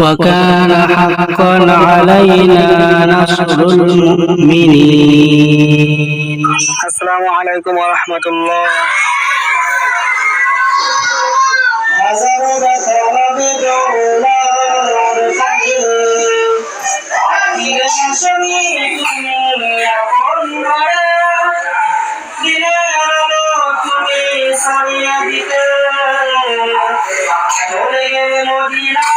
وكان حقا علينا نصر المؤمنين السلام عليكم ورحمة الله চলে গেলে মদিনায়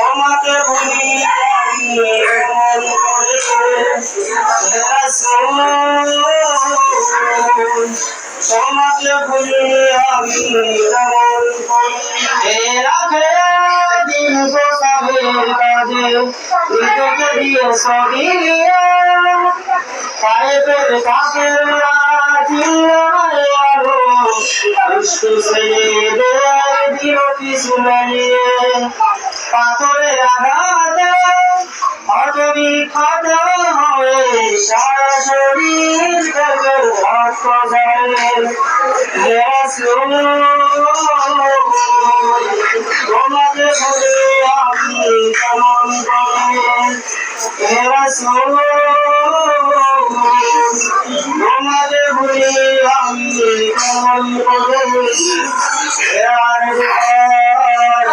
তোমাকে রাসূল তোমাকে ভুলি আমি রাখে দিন গোসাবের কাজে দিয়ে নিয়ে পায়ের কাপের চিল্লায় আলো শুনাইয়ে পাথরে আঘাতে হতবি ক্ষত হয়ে, সারা শরীর থেকে রক্ত ঝরে তোমাকে বলে আমি কেমন করে? তোমাকে বলে আমি কেমন করে?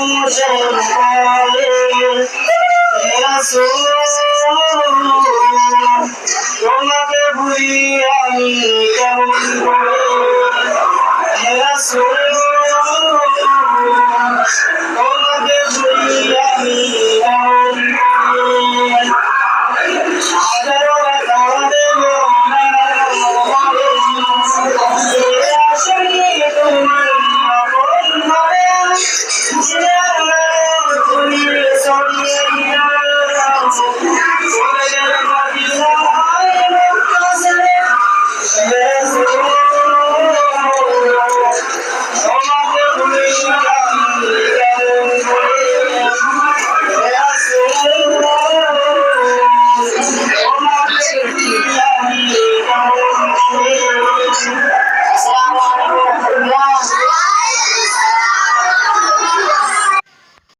দিলে সকল রাসূল আসসালামু আলাইকুম